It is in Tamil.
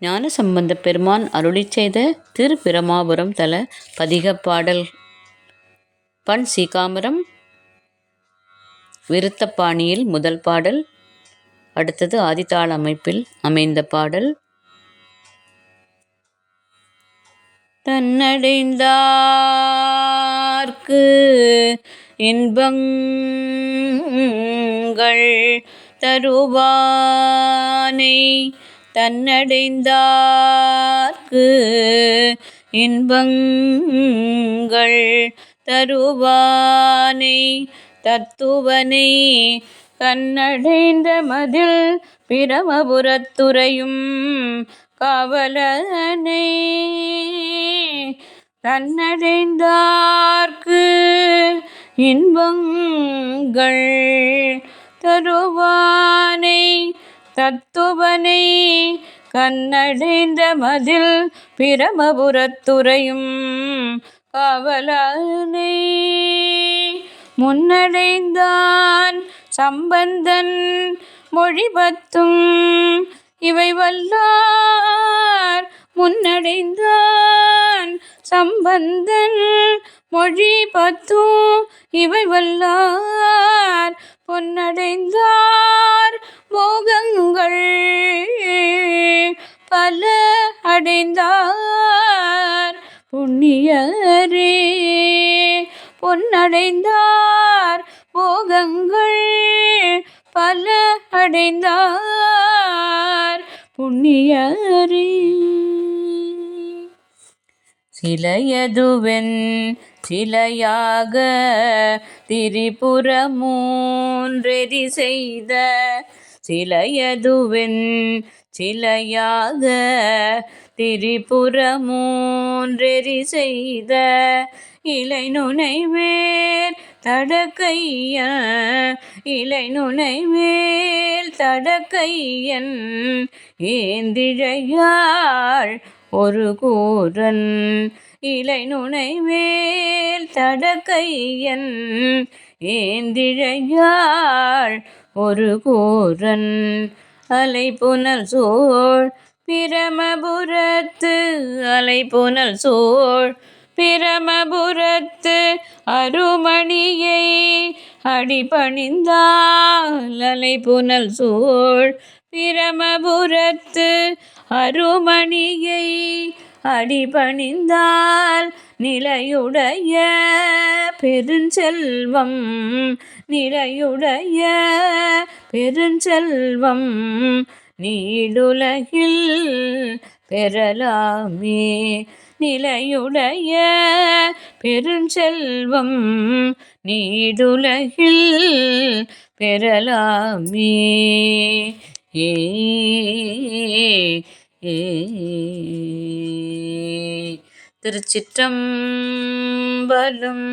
ஞானசம்பந்த பெருமான் அருளிச் செய்த திருப்பிரமாபுரம் தல பதிகப்பாடல். பண் சீகாமரம் விருத்தப்பாணியில் முதல் பாடல் அடுத்தது ஆதித்தாள அமைப்பில் அமைந்த பாடல். தன்னடைந்தார்க்கு இன்பங்கள் தருவானை தன்னடைந்தார்க்கு இன்பங்கள் தருவானை தத்துவனை. கண்ணடைந்த மதில் பிரமபுரத்துறையும் கவலனை. தன்னடைந்தார்க்கு இன்பங்கள் தருவானை தத்துவனை கண்ணடைந்த மதில் பிரமபுரத்துறையும் காவலனை முன்னடைந்தான் சம்பந்தன் மொழிபத்தும் இவை வல்லார் முன்னடைந்தான் சம்பந்தன் மொழி பத்தும் இவை வல்லார் பொன்னடைந்தார் மோகங்கள் பல அடைந்தார். புண்ணியரே பொன்னடைந்தார். போகங்கள் பல அடைந்தார். புண்ணியரே. சிலையதுவென் சிலையாக திரிபுரமூன்றெறி செய்த சிலையதுவென் சிலையாக திரிபுரமூன்றெறி செய்த இலை நுனை தடக்கையன் இலை நுனைவேல் தடக்கையன் ஏந்திழையாள் ஒரு கூரன் இலை நுனை மேல் தடக்கையன் ஏந்திழையாள் ஒரு கூரன் அலை புனல் சோழ் பிரமபுரத்து அலை புனல் சோழ் பிரமபுரத்து அருமணியை அடிபணிந்தால் அலை புனல் சோழ் பிரமபுரத்து அருமணியை அடிபணிந்தால் நிலையுடைய பெருஞ்செல்வம் நிலையுடைய பெருஞ்செல்வம் நீடுலகில் பெறலாமே. நிலையுடைய பெருஞ்செல்வம் நீடுலகில் பெறலாமே. ஏ ஏ திருச்சிற்றம்பலம்.